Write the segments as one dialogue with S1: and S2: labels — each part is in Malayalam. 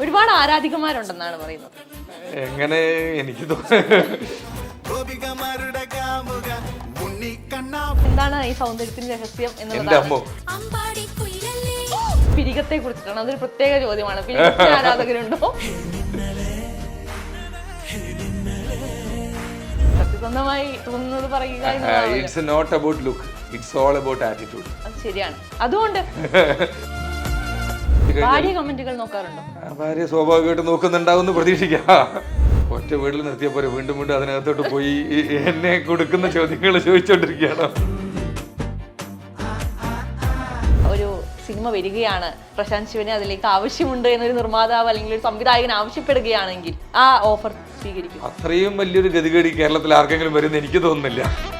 S1: ഒരുപാട് ആരാധികമാരുണ്ടെന്നാണ് പറയുന്നത്.
S2: എങ്ങനെ എനിക്ക്
S1: എന്താണ് ഈ സൗന്ദര്യത്തിന്റെ രഹസ്യം
S2: എന്നുള്ളത്
S1: എന്നുള്ളതാണ് പിരികത്തെ കുറിച്ചിട്ടാണ്. അതൊരു പ്രത്യേക ചോദ്യമാണ്. പിരികത്തെ ആരാധകരുണ്ടോ? സത്യസന്ധമായി തോന്നുന്നത് പറയുക
S2: it's not about look it's all about attitude
S1: അത് ശരിയാണ്. അതുകൊണ്ട് ഭാര്യ കമന്റുകൾ നോക്കാറുണ്ടോ?
S2: ഭാര്യ സ്വാഭാവികമായിട്ട് നോക്കുന്നുണ്ടാവും പ്രതീക്ഷിക്കാം. ഒറ്റ വീട്ടിൽ നിർത്തിയപ്പോ വീണ്ടും വീണ്ടും അതിനകത്തോട്ട് പോയി എന്നെ കൊടുക്കുന്ന ചോദ്യങ്ങൾ ചോദിച്ചോണ്ടിരിക്കുകയാണ്.
S1: ഒരു സിനിമ വരികയാണ്. പ്രശാന്ത് ശിവനെ അതിലേക്ക് ആവശ്യമുണ്ട് എന്നൊരു നിർമ്മാതാവ് അല്ലെങ്കിൽ ഒരു സംവിധായകൻ ആവശ്യപ്പെടുകയാണെങ്കിൽ ആ ഓഫർ സ്വീകരിക്കും.
S2: അത്രയും വലിയൊരു ഗതികേടി കേരളത്തിൽ ആർക്കെങ്കിലും വരുന്ന എനിക്ക് തോന്നുന്നില്ല.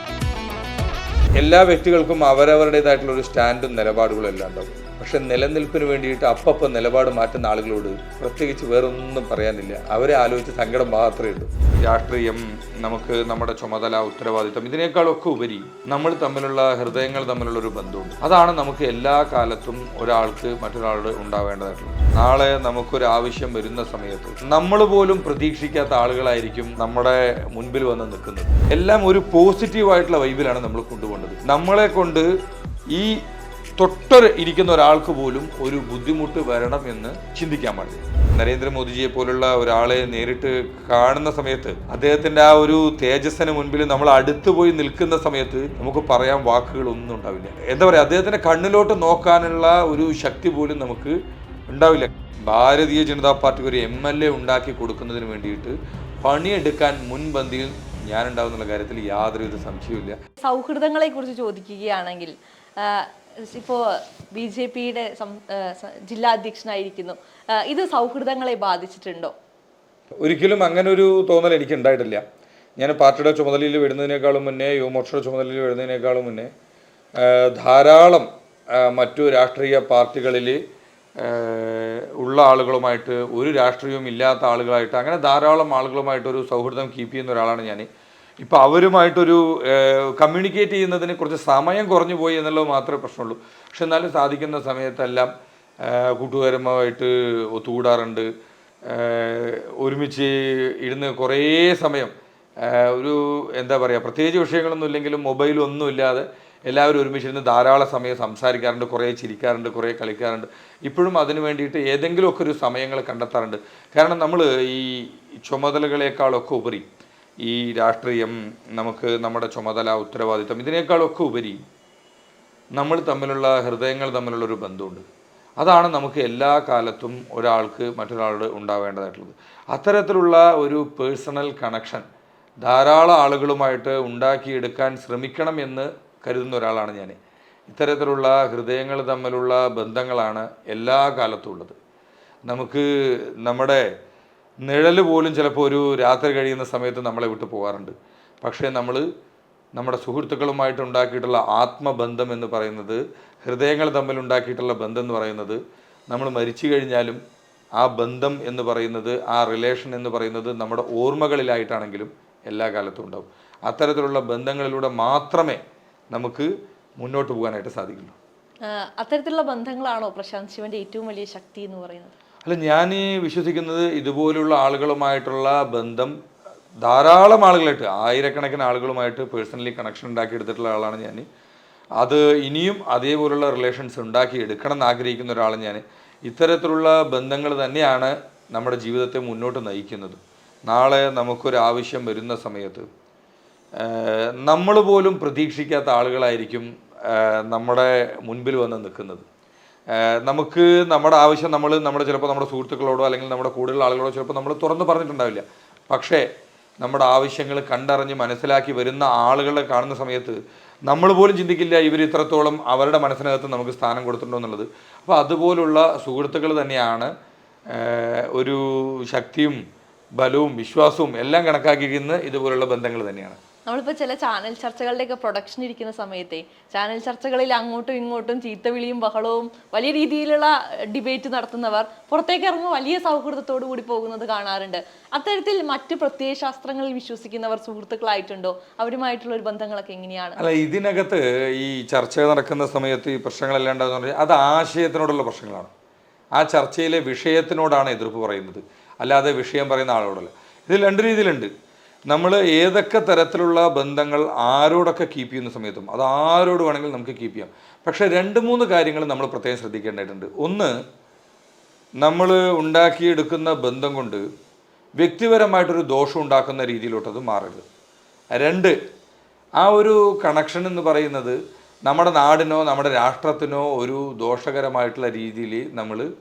S2: എല്ലാ വ്യക്തികൾക്കും അവരവരുടേതായിട്ടുള്ള ഒരു സ്റ്റാൻഡും നിലപാടുകളും എല്ലാം ഉണ്ടാവും. പക്ഷെ നിലനിൽപ്പിന് വേണ്ടിയിട്ട് അപ്പപ്പം നിലപാട് മാറ്റുന്ന ആളുകളോട് പ്രത്യേകിച്ച് വേറൊന്നും പറയാനില്ല. അവരെ ആലോചിച്ച് സങ്കടം മാത്രമേ ഉള്ളൂ. രാഷ്ട്രീയം നമുക്ക് നമ്മുടെ ചുമതല ഉത്തരവാദിത്തം ഇതിനേക്കാളൊക്കെ ഉപരി നമ്മൾ തമ്മിലുള്ള ഹൃദയങ്ങൾ തമ്മിലുള്ള ഒരു ബന്ധമുണ്ട്. അതാണ് നമുക്ക് എല്ലാ കാലത്തും ഒരാൾക്ക് മറ്റൊരാളോട് ഉണ്ടാവേണ്ടതായിട്ടുള്ളത്. നാളെ നമുക്കൊരു ആവശ്യം വരുന്ന സമയത്ത് നമ്മൾ പോലും പ്രതീക്ഷിക്കാത്ത ആളുകളായിരിക്കും നമ്മുടെ മുൻപിൽ വന്ന് നിൽക്കുന്നത്. എല്ലാം ഒരു പോസിറ്റീവായിട്ടുള്ള വൈബിലാണ് നമ്മൾ കൊണ്ടുപോകേണ്ടത് നമ്മളെ കൊണ്ട് ഈ തൊട്ടർ ഇരിക്കുന്ന ഒരാൾക്ക് പോലും ഒരു ബുദ്ധിമുട്ട് വരണം എന്ന് ചിന്തിക്കാൻ പാടില്ല. നരേന്ദ്രമോദിജിയെ പോലുള്ള ഒരാളെ നേരിട്ട് കാണുന്ന സമയത്ത് അദ്ദേഹത്തിന്റെ ആ ഒരു തേജസ്സിന് മുൻപിൽ നമ്മൾ അടുത്ത് പോയി നിൽക്കുന്ന സമയത്ത് നമുക്ക് പറയാൻ വാക്കുകളൊന്നും ഉണ്ടാവില്ല. എന്താ പറയുക അദ്ദേഹത്തിന്റെ കണ്ണിലോട്ട് നോക്കാനുള്ള ഒരു ശക്തി പോലും നമുക്ക് ഉണ്ടാവില്ല. ഭാരതീയ ജനതാ പാർട്ടിക്ക് ഒരു എം എൽ എ ഉണ്ടാക്കി കൊടുക്കുന്നതിന് വേണ്ടിയിട്ട് പണിയെടുക്കാൻ മുൻപന്തിയിൽ ഞാനുണ്ടാവുന്നുള്ള കാര്യത്തിൽ യാതൊരുവിധ സംശയവുമില്ല.
S1: സൗഹൃദങ്ങളെ കുറിച്ച് ചോദിക്കുകയാണെങ്കിൽ ഇപ്പോ ബി ജെ പിയുടെ ജില്ലാ അധ്യക്ഷനായിരിക്കുന്നു ഇത് സൗഹൃദങ്ങളെ ബാധിച്ചിട്ടുണ്ടോ?
S2: ഒരിക്കലും അങ്ങനെ ഒരു തോന്നൽ എനിക്ക് ഉണ്ടായിട്ടില്ല ഞാൻ പാർട്ടിയുടെ ചുമതലയിൽ വരുന്നതിനേക്കാളും മുന്നേ യുവമോർച്ചയുടെ ചുമതലയിൽ വരുന്നതിനേക്കാളും മുന്നേ ധാരാളം മറ്റു രാഷ്ട്രീയ പാർട്ടികളിൽ ഉള്ള ആളുകളുമായിട്ട് ഒരു രാഷ്ട്രീയവും ഇല്ലാത്ത ആളുകളായിട്ട് അങ്ങനെ ധാരാളം ആളുകളുമായിട്ട് ഒരു സൗഹൃദം കീപ്പ് ചെയ്യുന്ന ഒരാളാണ് ഞാൻ ഇപ്പോൾ അവരുമായിട്ടൊരു കമ്മ്യൂണിക്കേറ്റ് ചെയ്യുന്നതിന് കുറച്ച് സമയം കുറഞ്ഞു പോയി എന്നുള്ളത് മാത്രമേ പ്രശ്നമുള്ളൂ. പക്ഷെ എന്നാലും സാധിക്കുന്ന സമയത്തെല്ലാം കൂട്ടുകാരുമായിട്ട് ഒത്തുകൂടാറുണ്ട്. ഒരുമിച്ച് ഇരുന്ന് കുറേ സമയം ഒരു എന്താ പറയുക പ്രത്യേകിച്ച് വിഷയങ്ങളൊന്നും ഇല്ലെങ്കിലും മൊബൈലൊന്നും ഇല്ലാതെ എല്ലാവരും ഒരുമിച്ചിരുന്ന് ധാരാളം സമയം സംസാരിക്കാറുണ്ട് കുറേ ചിരിക്കാറുണ്ട് കുറേ കളിക്കാറുണ്ട്. ഇപ്പോഴും അതിന് വേണ്ടിയിട്ട് ഏതെങ്കിലുമൊക്കെ ഒരു സമയങ്ങൾ കണ്ടെത്താറുണ്ട്. കാരണം നമ്മൾ ഈ ചുമതലകളെക്കാളൊക്കെ ഉപരി ഈ രാഷ്ട്രീയം നമുക്ക് നമ്മുടെ ചുമതല ഉത്തരവാദിത്തം ഇതിനേക്കാളൊക്കെ ഉപരി നമ്മൾ തമ്മിലുള്ള ഹൃദയങ്ങൾ തമ്മിലുള്ളൊരു ബന്ധമുണ്ട്. അതാണ് നമുക്ക് എല്ലാ കാലത്തും ഒരാൾക്ക് മറ്റൊരാളോട് ഉണ്ടാവേണ്ടതായിട്ടുള്ളത്. അത്തരത്തിലുള്ള ഒരു പേഴ്സണൽ കണക്ഷൻ ധാരാളം ആളുകളുമായിട്ട് ഉണ്ടാക്കിയെടുക്കാൻ ശ്രമിക്കണം എന്ന് കരുതുന്ന ഒരാളാണ് ഞാൻ ഇത്തരത്തിലുള്ള ഹൃദയങ്ങൾ തമ്മിലുള്ള ബന്ധങ്ങളാണ് എല്ലാ കാലത്തും ഉള്ളത്. നമുക്ക് നമ്മുടെ നിഴൽ പോലും ചിലപ്പോൾ ഒരു രാത്രി കഴിയുന്ന സമയത്ത് നമ്മളെ വിട്ട് പോകാറുണ്ട് പക്ഷേ നമ്മൾ നമ്മുടെ സുഹൃത്തുക്കളുമായിട്ട് ഉണ്ടാക്കിയിട്ടുള്ള ആത്മബന്ധം എന്ന് പറയുന്നത് ഹൃദയങ്ങൾ തമ്മിൽ ഉണ്ടാക്കിയിട്ടുള്ള ബന്ധം എന്ന് പറയുന്നത് നമ്മൾ മരിച്ചു കഴിഞ്ഞാലും ആ ബന്ധം എന്ന് പറയുന്നത് ആ റിലേഷൻ എന്ന് പറയുന്നത് നമ്മുടെ ഓർമ്മകളിലായിട്ടാണെങ്കിലും എല്ലാ കാലത്തും ഉണ്ടാവും. അത്തരത്തിലുള്ള ബന്ധങ്ങളിലൂടെ മാത്രമേ നമുക്ക് മുന്നോട്ട് പോകാനായിട്ട് സാധിക്കുള്ളൂ.
S1: അത്തരത്തിലുള്ള ബന്ധങ്ങളാണോ പ്രശാന്ത് ശിവന്റെ ഏറ്റവും വലിയ ശക്തി എന്ന് പറയുന്നത്?
S2: അല്ല ഞാൻ ഈ വിശ്വസിക്കുന്നത് ഇതുപോലുള്ള ആളുകളുമായിട്ടുള്ള ബന്ധം ധാരാളം ആളുകളായിട്ട് ആയിരക്കണക്കിന് ആളുകളുമായിട്ട് പേഴ്സണലി കണക്ഷൻ ഉണ്ടാക്കി ഉണ്ടാക്കിയെടുത്തിട്ടുള്ള ആളാണ് ഞാൻ അത് ഇനിയും അതേപോലുള്ള റിലേഷൻസ് ഉണ്ടാക്കി എടുക്കണം എന്ന് ആഗ്രഹിക്കുന്ന ഒരാളാണ് ഞാൻ ഇത്തരത്തിലുള്ള ബന്ധങ്ങൾ തന്നെയാണ് നമ്മുടെ ജീവിതത്തെ മുന്നോട്ട് നയിക്കുന്നത്. നാളെ നമുക്കൊരു ആവശ്യം വരുന്ന സമയത്ത് നമ്മൾ പോലും പ്രതീക്ഷിക്കാത്ത ആളുകളായിരിക്കും നമ്മുടെ മുൻപിൽ വന്ന് നിൽക്കുന്നത്. നമുക്ക് നമ്മുടെ ആവശ്യം നമ്മൾ നമ്മുടെ ചിലപ്പോൾ നമ്മുടെ സുഹൃത്തുക്കളോടോ അല്ലെങ്കിൽ നമ്മുടെ കൂടുതലുള്ള ആളുകളോടോ ചിലപ്പോൾ നമ്മൾ തുറന്ന് പറഞ്ഞിട്ടുണ്ടാവില്ല. പക്ഷേ നമ്മുടെ ആവശ്യങ്ങൾ കണ്ടറിഞ്ഞ് മനസ്സിലാക്കി വരുന്ന ആളുകളെ കാണുന്ന സമയത്ത് നമ്മൾ പോലും ചിന്തിക്കില്ല ഇവർ ഇത്രത്തോളം അവരുടെ മനസ്സിനകത്ത് നമുക്ക് സ്ഥാനം കൊടുത്തിട്ടുണ്ടോ എന്നുള്ളത്. അപ്പോൾ അതുപോലുള്ള സുഹൃത്തുക്കൾ തന്നെയാണ് ഒരു ശക്തിയും ബലവും വിശ്വാസവും എല്ലാം കണക്കാക്കിയിരിക്കുന്ന ഇതുപോലുള്ള ബന്ധങ്ങൾ തന്നെയാണ്.
S1: നമ്മളിപ്പോൾ ചില ചാനൽ ചർച്ചകളുടെയൊക്കെ പ്രൊഡക്ഷൻ ഇരിക്കുന്ന സമയത്തെ ചാനൽ ചർച്ചകളിൽ അങ്ങോട്ടും ഇങ്ങോട്ടും ചീത്തവിളിയും ബഹളവും വലിയ രീതിയിലുള്ള ഡിബേറ്റ് നടത്തുന്നവർ പുറത്തേക്ക് ഇറങ്ങുമ്പോൾ വലിയ സൗഹൃദത്തോടു കൂടി പോകുന്നത് കാണാറുണ്ട്. അത്തരത്തിൽ മറ്റ് പ്രത്യയശാസ്ത്രങ്ങളിൽ വിശ്വസിക്കുന്നവർ സുഹൃത്തുക്കളായിട്ടുണ്ടോ? അവരുമായിട്ടുള്ള ഒരു ബന്ധങ്ങളൊക്കെ എങ്ങനെയാണ്?
S2: അല്ല ഇതിനകത്ത് ഈ ചർച്ച നടക്കുന്ന സമയത്ത് ഈ പ്രശ്നങ്ങളെല്ലാം ഉണ്ടാകുന്ന പറഞ്ഞാൽ അത് ആശയത്തിനോടുള്ള പ്രശ്നങ്ങളാണ്. ആ ചർച്ചയിലെ വിഷയത്തിനോടാണ് എതിർപ്പ് പറയുന്നത്. അല്ലാതെ വിഷയം പറയുന്ന ആളോടല്ല. ഇതിൽ രണ്ട് രീതിയിലുണ്ട്. നമ്മൾ ഏതൊക്കെ തരത്തിലുള്ള ബന്ധങ്ങൾ ആരോടൊക്കെ കീപ്പ് ചെയ്യുന്ന സമയത്തും അത് ആരോട് വേണമെങ്കിലും നമുക്ക് കീപ്പ് ചെയ്യാം. പക്ഷേ രണ്ട് മൂന്ന് കാര്യങ്ങൾ നമ്മൾ പ്രത്യേകം ശ്രദ്ധിക്കേണ്ടതായിട്ടുണ്ട് ഒന്ന് നമ്മൾ ഉണ്ടാക്കിയെടുക്കുന്ന ബന്ധം കൊണ്ട് വ്യക്തിപരമായിട്ടൊരു ദോഷം ഉണ്ടാക്കുന്ന രീതിയിലോട്ടത് മാറരുത്. രണ്ട് ആ ഒരു കണക്ഷൻ എന്ന് പറയുന്നത് നമ്മുടെ നാടിനോ നമ്മുടെ രാഷ്ട്രത്തിനോ ഒരു ദോഷകരമായിട്ടുള്ള രീതിയിൽ നമ്മൾ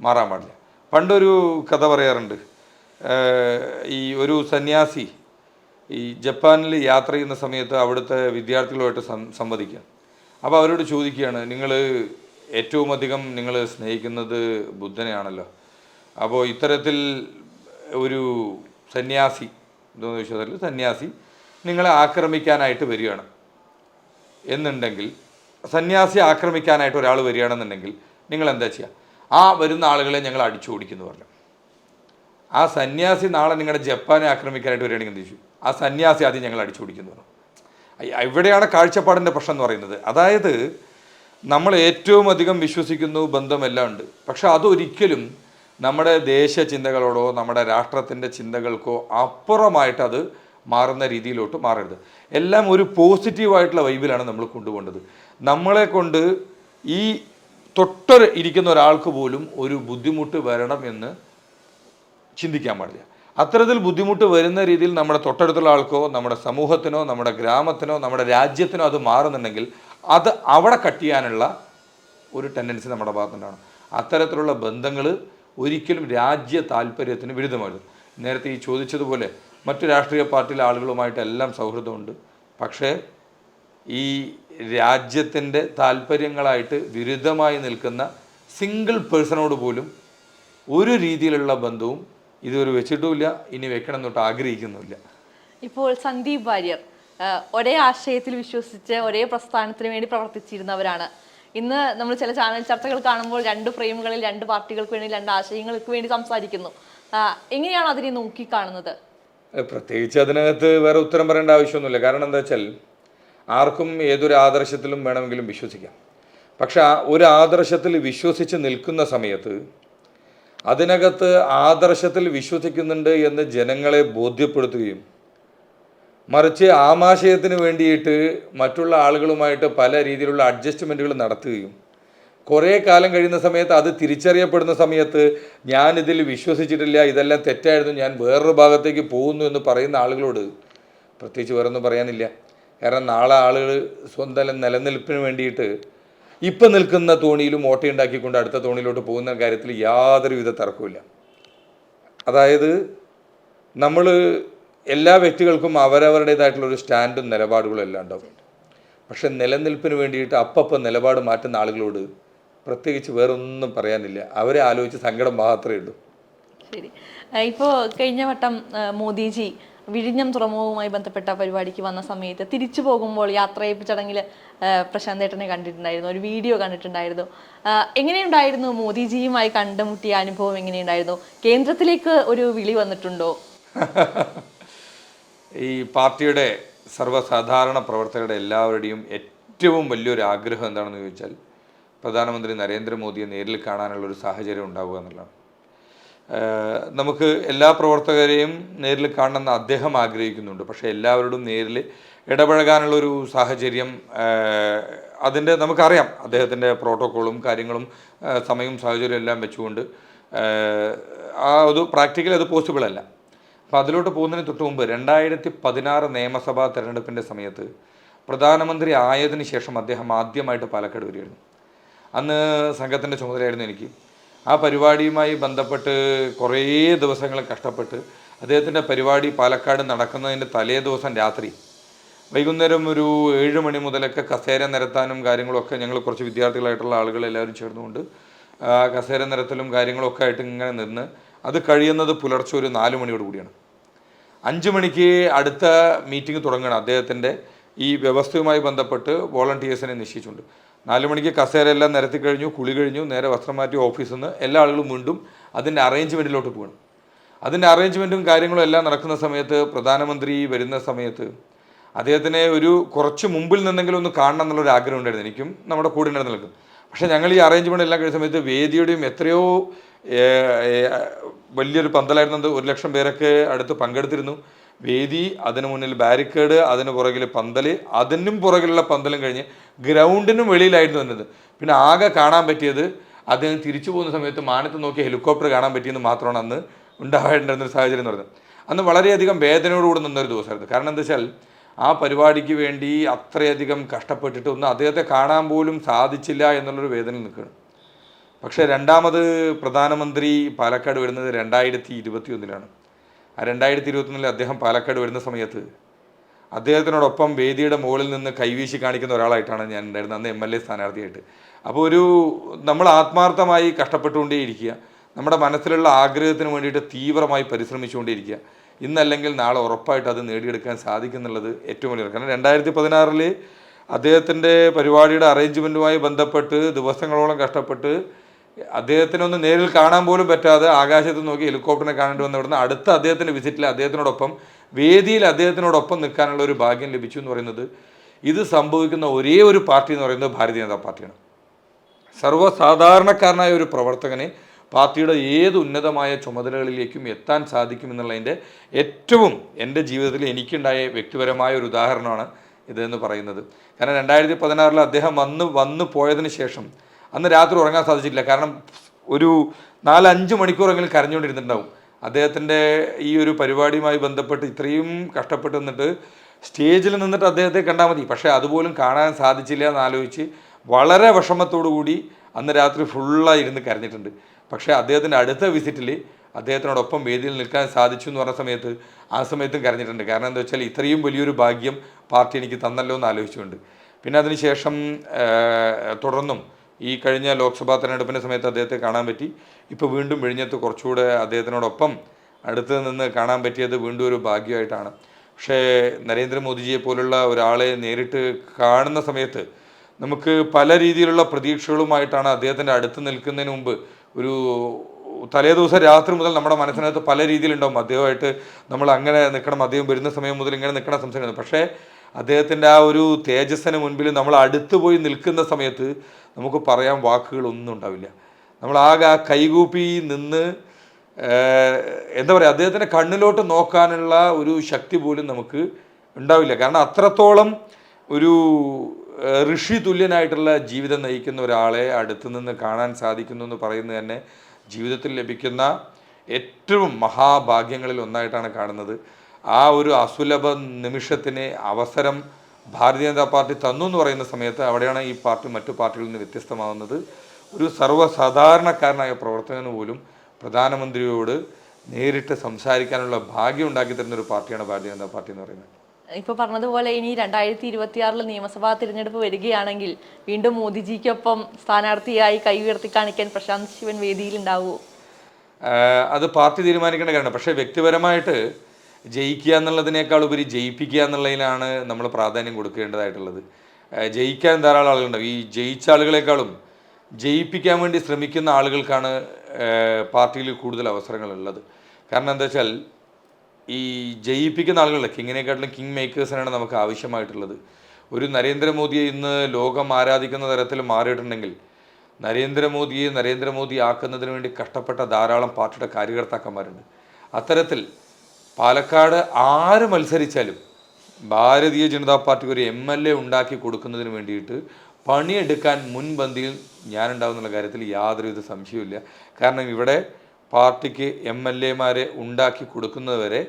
S2: മാറാൻ പാടില്ല. പണ്ടൊരു കഥ പറയാറുണ്ട്. ഈ ഒരു സന്യാസി ഈ ജപ്പാനിൽ യാത്ര ചെയ്യുന്ന സമയത്ത് അവിടുത്തെ വിദ്യാർത്ഥികളുമായിട്ട് സംവദിക്കുക അപ്പോൾ അവരോട് ചോദിക്കുകയാണ് നിങ്ങൾ ഏറ്റവും അധികം നിങ്ങൾ സ്നേഹിക്കുന്നത് ബുദ്ധനെയാണല്ലോ. അപ്പോൾ ഇത്തരത്തിൽ ഒരു സന്യാസി എന്തോന്ന് ചോദിച്ചാൽ സന്യാസി നിങ്ങളെ ആക്രമിക്കാനായിട്ട് വരികയാണ്. എന്നുണ്ടെങ്കിൽ സന്യാസി ആക്രമിക്കാനായിട്ട് ഒരാൾ വരികയാണെന്നുണ്ടെങ്കിൽ നിങ്ങൾ എന്താ ചെയ്യുക ആ വരുന്ന ആളുകളെ ഞങ്ങൾ അടിച്ചു ഓടിക്കുന്നു പറഞ്ഞു. ആ സന്യാസി നാളെ നിങ്ങളുടെ ജപ്പാനെ ആക്രമിക്കാനായിട്ട് വരികയാണെങ്കിൽ എന്ത് ചെയ്യും? ആ സന്യാസി ആദ്യം ഞങ്ങൾ അടിച്ചു പിടിക്കുന്നു ഇവിടെയാണ് കാഴ്ചപ്പാടിന്റെ പ്രശ്നം എന്ന് പറയുന്നത്. അതായത് നമ്മൾ ഏറ്റവും അധികം വിശ്വസിക്കുന്നു ബന്ധമെല്ലാം ഉണ്ട്. പക്ഷെ അതൊരിക്കലും നമ്മുടെ ദേശ ചിന്തകളോടോ നമ്മുടെ രാഷ്ട്രത്തിന്റെ ചിന്തകൾക്കോ അപ്പുറമായിട്ട് അത് മാറുന്ന രീതിയിലോട്ട് മാറരുത്. എല്ലാം ഒരു പോസിറ്റീവായിട്ടുള്ള വൈബിലാണ് നമ്മൾ കൊണ്ടുപോകേണ്ടത്. നമ്മളെ കൊണ്ട് ഈ തൊട്ടൊരു ഇരിക്കുന്ന ഒരാൾക്ക് പോലും ഒരു ബുദ്ധിമുട്ട് വരണം എന്ന് ചിന്തിക്കാൻ പാടില്ല. അത്തരത്തിൽ ബുദ്ധിമുട്ട് വരുന്ന രീതിയിൽ നമ്മുടെ തൊട്ടടുത്തുള്ള ആൾക്കോ നമ്മുടെ സമൂഹത്തിനോ നമ്മുടെ ഗ്രാമത്തിനോ നമ്മുടെ രാജ്യത്തിനോ അത് മാറുന്നുണ്ടെങ്കിൽ അത് അവിടെ കട്ട് ചെയ്യാനുള്ള ഒരു ടെൻഡൻസി നമ്മുടെ ഭാഗത്തുനിന്നാണ് അത്തരത്തിലുള്ള ബന്ധങ്ങൾ ഒരിക്കലും രാജ്യ താല്പര്യത്തിന് വിരുദ്ധമായിരുന്നു നേരത്തെ ഈ ചോദിച്ചതുപോലെ മറ്റു രാഷ്ട്രീയ പാർട്ടിയിലെ ആളുകളുമായിട്ടെല്ലാം സൗഹൃദമുണ്ട്. പക്ഷേ ഈ രാജ്യത്തിന്റെ താല്പര്യങ്ങളായിട്ട് വിരുദ്ധമായി നിൽക്കുന്ന സിംഗിൾ പേഴ്സണോട് പോലും ഒരു രീതിയിലുള്ള ബന്ധവും ഇതുവരെ വെച്ചിട്ടുമില്ല ഇനി വെക്കണം തൊട്ട് ആഗ്രഹിക്കുന്നുമില്ല.
S1: ഇപ്പോൾ സന്ദീപ് വാര്യർ ഒരേ ആശയത്തിൽ വിശ്വസിച്ച് ഒരേ പ്രസ്ഥാനത്തിന് വേണ്ടി പ്രവർത്തിച്ചിരുന്നവരാണ്. ഇന്ന് നമ്മൾ ചില ചാനൽ ചർച്ചകൾ കാണുമ്പോൾ രണ്ട് ഫ്രെയിമുകളിൽ രണ്ട് പാർട്ടികൾക്ക് വേണ്ടി രണ്ട് ആശയങ്ങൾക്ക് വേണ്ടി സംസാരിക്കുന്നു. എങ്ങനെയാണ് അതിനെ നോക്കി കാണുന്നത്
S2: പ്രത്യേകിച്ച് അതിനകത്ത് വേറെ ഉത്തരം പറയേണ്ട ആവശ്യമൊന്നുമില്ല. കാരണം എന്താ വെച്ചാൽ ആർക്കും ഏതൊരു ആദർശത്തിലും വേണമെങ്കിലും വിശ്വസിക്കാം. പക്ഷെ ആ ഒരു ആദർശത്തിൽ വിശ്വസിച്ച് നിൽക്കുന്ന സമയത്ത് അതിനകത്ത് ആദർശത്തിൽ വിശ്വസിക്കുന്നുണ്ട് എന്ന് ജനങ്ങളെ ബോധ്യപ്പെടുത്തുകയും മറിച്ച് ആമാശയത്തിന് വേണ്ടിയിട്ട് മറ്റുള്ള ആളുകളുമായിട്ട് പല രീതിയിലുള്ള അഡ്ജസ്റ്റ്മെന്റുകൾ നടത്തുകയും കുറേ കാലം കഴിയുന്ന സമയത്ത് അത് തിരിച്ചറിയപ്പെടുന്ന സമയത്ത് ഞാനിതിൽ വിശ്വസിച്ചിട്ടില്ല ഇതെല്ലാം തെറ്റായിരുന്നു ഞാൻ വേറൊരു ഭാഗത്തേക്ക് പോകുന്നു എന്ന് പറയുന്ന ആളുകളോട് പ്രത്യേകിച്ച് വേറൊന്നും പറയാനില്ല. കാരണം നാളെ ആളുകൾ സ്വന്തം നിലനിൽപ്പിന് വേണ്ടിയിട്ട് ഇപ്പം നിൽക്കുന്ന തോണിയിലും ഓട്ടയുണ്ടാക്കിക്കൊണ്ട് അടുത്ത തോണിയിലോട്ട് പോകുന്ന കാര്യത്തിൽ യാതൊരുവിധ തർക്കമില്ല അതായത് നമ്മൾ എല്ലാ വ്യക്തികൾക്കും അവരവരുടേതായിട്ടുള്ള ഒരു സ്റ്റാൻഡും നിലപാടുകളും എല്ലാം ഉണ്ടാവും. പക്ഷെ നിലനിൽപ്പിന് വേണ്ടിയിട്ട് അപ്പപ്പം നിലപാട് മാറ്റുന്ന ആളുകളോട് പ്രത്യേകിച്ച് വേറൊന്നും പറയാനില്ല. അവരെ ആലോചിച്ച് സങ്കടം മാത്രമേ ഉള്ളൂ.
S1: ശരി. ഇപ്പോ ഇപ്പോൾ കഴിഞ്ഞ വട്ടം മോദിജി വിഴിഞ്ഞം തുറമുഖവുമായി ബന്ധപ്പെട്ട പരിപാടിക്ക് വന്ന സമയത്ത് തിരിച്ചു പോകുമ്പോൾ യാത്രയപ്പ് ചടങ്ങിൽ പ്രശാന്ത് ഏട്ടനെ കണ്ടിട്ടുണ്ടായിരുന്നു ഒരു വീഡിയോ കണ്ടിട്ടുണ്ടായിരുന്നു. എങ്ങനെയുണ്ടായിരുന്നു മോദിജിയുമായി കണ്ടുമുട്ടിയ അനുഭവം എങ്ങനെയുണ്ടായിരുന്നു? കേന്ദ്രത്തിലേക്ക് ഒരു വിളി വന്നിട്ടുണ്ടോ?
S2: ഈ പാർട്ടിയുടെ സർവസാധാരണ പ്രവർത്തകരുടെ എല്ലാവരുടെയും ഏറ്റവും വലിയൊരു ആഗ്രഹം എന്താണെന്ന് ചോദിച്ചാൽ പ്രധാനമന്ത്രി നരേന്ദ്രമോദിയെ നേരിൽ കാണാനുള്ള ഒരു സാഹചര്യം ഉണ്ടാവുക എന്നുള്ളതാണ്. നമുക്ക് എല്ലാ പ്രവർത്തകരെയും നേരിൽ കാണണമെന്ന് അദ്ദേഹം ആഗ്രഹിക്കുന്നുണ്ട്. പക്ഷേ എല്ലാവരോടും നേരിൽ ഇടപഴകാനുള്ളൊരു സാഹചര്യം അതിന്റെ നമുക്കറിയാം അദ്ദേഹത്തിന്റെ പ്രോട്ടോക്കോളും കാര്യങ്ങളും സമയവും സാഹചര്യവും എല്ലാം വെച്ചുകൊണ്ട് ആ ഒരു പ്രാക്ടിക്കലി അത് പോസിബിളല്ല അപ്പോൾ അതിലോട്ട് പോകുന്നതിന് തൊട്ട് മുമ്പ് രണ്ടായിരത്തി പതിനാറ് നിയമസഭാ തെരഞ്ഞെടുപ്പിന്റെ സമയത്ത് പ്രധാനമന്ത്രി ആയതിനു ശേഷം അദ്ദേഹം ആദ്യമായിട്ട് പാലക്കാട് വരികയായിരുന്നു. അന്ന് സംഘത്തിന്റെ ചുമതലയായിരുന്നു എനിക്ക്. ആ പരിപാടിയുമായി ബന്ധപ്പെട്ട് കുറേ ദിവസങ്ങൾ കഷ്ടപ്പെട്ട് അദ്ദേഹത്തിന്റെ പരിപാടി പാലക്കാട് നടക്കുന്നതിന്റെ തലേ ദിവസം രാത്രി വൈകുന്നേരം ഒരു ഏഴ് മണി മുതലൊക്കെ കസേര നിരത്താനും കാര്യങ്ങളൊക്കെ ഞങ്ങൾ കുറച്ച് വിദ്യാർത്ഥികളായിട്ടുള്ള ആളുകൾ എല്ലാവരും ചേർന്നുകൊണ്ട് കസേര നിരത്തലും കാര്യങ്ങളൊക്കെ ആയിട്ട് ഇങ്ങനെ നിന്ന് അത് കഴിയുന്നത് പുലർച്ചെ ഒരു നാല് മണിയോട് കൂടിയാണ്. അഞ്ച് മണിക്ക് അടുത്ത മീറ്റിംഗ് തുടങ്ങണം അദ്ദേഹത്തിന്റെ. ഈ വ്യവസ്ഥയുമായി ബന്ധപ്പെട്ട് വോളണ്ടിയേഴ്സിനെ നിശ്ചയിച്ചുണ്ട് നാല് മണിക്ക് കസേര എല്ലാം നിരത്തി കഴിഞ്ഞു കുളി കഴിഞ്ഞു നേരെ വസ്ത്രം മാറ്റി ഓഫീസിൽ നിന്ന് എല്ലാ ആളുകളും വീണ്ടും അതിന്റെ അറേഞ്ച്മെന്റിലോട്ട് പോകണം അതിന്റെ അറേഞ്ച്മെന്റും കാര്യങ്ങളും എല്ലാം നടക്കുന്ന സമയത്ത് പ്രധാനമന്ത്രി വരുന്ന സമയത്ത് അദ്ദേഹത്തിനെ ഒരു കുറച്ച് മുമ്പിൽ നിന്നെങ്കിലും ഒന്ന് കാണണം എന്നുള്ളൊരു ആഗ്രഹം ഉണ്ടായിരുന്നു. എനിക്കും നമ്മുടെ കൂടെ ഉണ്ടായിരുന്നു പക്ഷേ ഞങ്ങൾ ഈ അറേഞ്ച്മെന്റ് എല്ലാം കഴിഞ്ഞ സമയത്ത് വേദിയുടെയും എത്രയോ വലിയൊരു പന്തലായിരുന്നത് ഒരു ലക്ഷം പേരൊക്കെ അടുത്ത് പങ്കെടുത്തിരുന്നു. വേദി അതിന് മുന്നിൽ ബാരിക്കേഡ് അതിന് പുറകിൽ പന്തൽ അതിനും പുറകിലുള്ള പന്തലും കഴിഞ്ഞ് ഗ്രൗണ്ടിനും വെളിയിലായിരുന്നു വന്നത്. പിന്നെ ആകെ കാണാൻ പറ്റിയത് അദ്ദേഹം തിരിച്ചു പോകുന്ന സമയത്ത് മാനത്ത് നോക്കി ഹെലികോപ്റ്റർ കാണാൻ പറ്റിയെന്ന് മാത്രമാണ് അന്ന് ഉണ്ടാവേണ്ടിരുന്ന ഒരു സാഹചര്യം എന്ന് പറയുന്നത് അന്ന് വളരെയധികം വേദനയോടുകൂടി നിന്നൊരു ദിവസമായിരുന്നു. കാരണം എന്താ വെച്ചാൽ ആ പരിപാടിക്ക് വേണ്ടി അത്രയധികം കഷ്ടപ്പെട്ടിട്ട് അദ്ദേഹത്തെ കാണാൻ പോലും സാധിച്ചില്ല എന്നുള്ളൊരു വേദന നിൽക്കുകയാണ്. പക്ഷേ രണ്ടാമത് പ്രധാനമന്ത്രി പാലക്കാട് വരുന്നത് രണ്ടായിരത്തി ഇരുപത്തി ഒന്നിലാണ് ആ രണ്ടായിരത്തി ഇരുപത്തൊന്നിൽ അദ്ദേഹം പാലക്കാട് വരുന്ന സമയത്ത് അദ്ദേഹത്തിനോടൊപ്പം വേദിയുടെ മുകളിൽ നിന്ന് കൈവീശി കാണിക്കുന്ന ഒരാളായിട്ടാണ് ഞാൻ ഉണ്ടായിരുന്നത്. അന്ന് എം എൽ എ സ്ഥാനാർത്ഥിയായിട്ട്. അപ്പോൾ ഒരു നമ്മൾ ആത്മാർത്ഥമായി കഷ്ടപ്പെട്ടുകൊണ്ടേയിരിക്കുക. നമ്മുടെ മനസ്സിലുള്ള ആഗ്രഹത്തിന് വേണ്ടിയിട്ട് തീവ്രമായി പരിശ്രമിച്ചുകൊണ്ടേയിരിക്കുക. ഇന്നല്ലെങ്കിൽ നാളെ ഉറപ്പായിട്ട് അത് നേടിയെടുക്കാൻ സാധിക്കുന്നുള്ളത് ഏറ്റവും വലിയ കാരണം. രണ്ടായിരത്തി പതിനാറിൽ അദ്ദേഹത്തിന്റെ പരിപാടിയുടെ അറേഞ്ച്മെന്റുമായി ബന്ധപ്പെട്ട് ദിവസങ്ങളോളം കഷ്ടപ്പെട്ട് അദ്ദേഹത്തിനെ ഒന്ന് നേരിൽ കാണാൻ പോലും പറ്റാതെ ആകാശത്ത് നോക്കി ഹെലികോപ്റ്ററിനെ കാണേണ്ടി വന്ന ഇവിടുന്ന് അടുത്ത അദ്ദേഹത്തിന്റെ വിസിറ്റിൽ അദ്ദേഹത്തിനോടൊപ്പം വേദിയിൽ അദ്ദേഹത്തിനോടൊപ്പം നിൽക്കാനുള്ള ഒരു ഭാഗ്യം ലഭിച്ചു എന്ന് പറയുന്നത് ഇത് സംഭവിക്കുന്ന ഒരേ ഒരു പാർട്ടി എന്ന് പറയുന്നത് ഭാരതീയ ജനതാ പാർട്ടിയാണ്. സർവസാധാരണക്കാരനായ ഒരു പ്രവർത്തകനെ പാർട്ടിയുടെ ഏത് ഉന്നതമായ ചുമതലകളിലേക്കും എത്താൻ സാധിക്കുമെന്നുള്ളതിന്റെ ഏറ്റവും എന്റെ ജീവിതത്തിൽ എനിക്കുണ്ടായ വ്യക്തിപരമായ ഒരു ഉദാഹരണമാണ് ഇതെന്ന് പറയുന്നത്. കാരണം രണ്ടായിരത്തി പതിനാറിൽ അദ്ദേഹം വന്ന് വന്നു പോയതിന് ശേഷം അന്ന് രാത്രി ഉറങ്ങാൻ സാധിച്ചില്ല കാരണം ഒരു നാലഞ്ച് മണിക്കൂറെങ്കിലും കരഞ്ഞുകൊണ്ടിരുന്നിട്ടുണ്ടാവും. അദ്ദേഹത്തിന്റെ ഈ ഒരു പരിപാടിയുമായി ബന്ധപ്പെട്ട് ഇത്രയും കഷ്ടപ്പെട്ട് നിന്നിട്ട് സ്റ്റേജിൽ നിന്നിട്ട് അദ്ദേഹത്തെ കണ്ടാൽ മതി. പക്ഷേ അതുപോലും കാണാൻ സാധിച്ചില്ല എന്നാലോചിച്ച് വളരെ വിഷമത്തോടു കൂടി അന്ന് രാത്രി ഫുള്ളായി ഇരുന്ന് കരഞ്ഞിട്ടുണ്ട്. പക്ഷേ അദ്ദേഹത്തിന്റെ അടുത്ത വിസിറ്റിൽ അദ്ദേഹത്തിനോടൊപ്പം വേദിയിൽ നിൽക്കാൻ സാധിച്ചു എന്ന് പറഞ്ഞ സമയത്ത് ആ സമയത്തും കരഞ്ഞിട്ടുണ്ട്. കാരണം എന്താ വെച്ചാൽ ഇത്രയും വലിയൊരു ഭാഗ്യം പാർട്ടി എനിക്ക് തന്നല്ലോ എന്ന് ആലോചിച്ചുകൊണ്ട്. പിന്നെ അതിനുശേഷം തുടർന്നും ഈ കഴിഞ്ഞ ലോക്സഭാ തെരഞ്ഞെടുപ്പിന്റെ സമയത്ത് അദ്ദേഹത്തെ കാണാൻ പറ്റി. ഇപ്പോൾ വീണ്ടും വിഴിഞ്ഞത്ത് കുറച്ചുകൂടെ അദ്ദേഹത്തിനോടൊപ്പം അടുത്ത് നിന്ന് കാണാൻ പറ്റിയത് വീണ്ടും ഒരു ഭാഗ്യമായിട്ടാണ്. പക്ഷേ നരേന്ദ്രമോദിജിയെ പോലുള്ള ഒരാളെ നേരിട്ട് കാണുന്ന സമയത്ത് നമുക്ക് പല രീതിയിലുള്ള പ്രതീക്ഷകളുമായിട്ടാണ് അദ്ദേഹത്തിന്റെ അടുത്ത് നിൽക്കുന്നതിന് മുമ്പ് ഒരു തലേ ദിവസം രാത്രി മുതൽ നമ്മുടെ മനസ്സിനകത്ത് പല രീതിയിലുണ്ടാവും. അദ്ദേഹമായിട്ട് നമ്മൾ അങ്ങനെ നിൽക്കണം അദ്ദേഹം വരുന്ന സമയം മുതൽ ഇങ്ങനെ നിൽക്കണം സംസാരിക്കുന്നത് പക്ഷേ അദ്ദേഹത്തിന്റെ ആ ഒരു തേജസ്സിന് മുൻപിൽ നമ്മൾ അടുത്ത് പോയി നിൽക്കുന്ന സമയത്ത് നമുക്ക് പറയാൻ വാക്കുകളൊന്നും ഉണ്ടാവില്ല. നമ്മൾ ആകെ ആ കൈകൂപ്പി നിന്ന് എന്താ പറയുക അദ്ദേഹത്തിന്റെ കണ്ണിലോട്ട് നോക്കാനുള്ള ഒരു ശക്തി പോലും നമുക്ക് ഉണ്ടാവില്ല. കാരണം അത്രത്തോളം ഒരു ഋഷി തുല്യനായിട്ടുള്ള ജീവിതം നയിക്കുന്ന ഒരാളെ അടുത്തു നിന്ന് കാണാൻ സാധിക്കുന്നു എന്ന് പറയുന്നത് തന്നെ ജീവിതത്തിൽ ലഭിക്കുന്ന ഏറ്റവും മഹാഭാഗ്യങ്ങളിൽ ഒന്നായിട്ടാണ് കാണുന്നത്. ആ ഒരു അസുലഭ നിമിഷത്തിന് അവസരം ഭാരതീയ ജനതാ പാർട്ടി തന്നു എന്ന് പറയുന്ന സമയത്ത് അവിടെയാണ് ഈ പാർട്ടി മറ്റു പാർട്ടികളിൽ നിന്ന് വ്യത്യസ്തമാകുന്നത് ഒരു സർവസാധാരണക്കാരനായ പ്രവർത്തകന് പോലും പ്രധാനമന്ത്രിയോട് നേരിട്ട് സംസാരിക്കാനുള്ള ഭാഗ്യം ഉണ്ടാക്കി തരുന്ന ഒരു പാർട്ടിയാണ് ഭാരതീയ ജനതാ പാർട്ടി എന്ന് പറയുന്നത്.
S1: ഇപ്പൊ പറഞ്ഞതുപോലെ ഇനി രണ്ടായിരത്തി ഇരുപത്തി ആറിൽ നിയമസഭാ തിരഞ്ഞെടുപ്പ് വരികയാണെങ്കിൽ വീണ്ടും മോദിജിക്കൊപ്പം സ്ഥാനാർത്ഥിയായി കൈ ഉയർത്തി കാണിക്കാൻ പ്രശാന്ത് ശിവൻ വേദിയിൽ ഉണ്ടാവുമോ
S2: അത് പാർട്ടി തീരുമാനിക്കേണ്ട കാര്യമാണ്. പക്ഷേ വ്യക്തിപരമായിട്ട് ജയിക്കുക എന്നുള്ളതിനേക്കാൾ ഉപരി ജയിപ്പിക്കുക എന്നുള്ളതിനാണ് നമ്മൾ പ്രാധാന്യം കൊടുക്കേണ്ടതായിട്ടുള്ളത്. ജയിക്കാൻ ധാരാളം ആളുകളുണ്ടാവും ഈ ജയിച്ച ആളുകളെക്കാളും ജയിപ്പിക്കാൻ വേണ്ടി ശ്രമിക്കുന്ന ആളുകൾക്കാണ് പാർട്ടിയിൽ കൂടുതൽ അവസരങ്ങളുള്ളത്. കാരണം എന്താ വെച്ചാൽ ഈ ജയിപ്പിക്കുന്ന ആളുകളല്ല കിങ്ങിനെക്കാട്ടിലും കിങ് മേക്കേഴ്സിനാണ് നമുക്ക് ആവശ്യമായിട്ടുള്ളത്. ഒരു നരേന്ദ്രമോദിയെ ഇന്ന് ലോകം ആരാധിക്കുന്ന തരത്തിൽ മാറിയിട്ടുണ്ടെങ്കിൽ നരേന്ദ്രമോദിയെ നരേന്ദ്രമോദി ആക്കുന്നതിന് വേണ്ടി കഷ്ടപ്പെട്ട ധാരാളം പാർട്ടിയുടെ കാര്യകർത്താക്കന്മാരുണ്ട്. അത്തരത്തിൽ പാലക്കാട് ആര് മത്സരിച്ചാലും ഭാരതീയ ജനതാ പാർട്ടിക്ക് ഒരു എം എൽ എ ഉണ്ടാക്കി കൊടുക്കുന്നതിന് വേണ്ടിയിട്ട് പണിയെടുക്കാൻ മുൻപന്തിയിൽ ഞാനുണ്ടാവുന്നുള്ള കാര്യത്തിൽ യാതൊരുവിധ സംശയവുമില്ല. കാരണം ഇവിടെ പാർട്ടിക്ക് എം എൽ എമാരെ ഉണ്ടാക്കി കൊടുക്കുന്നതുവരെ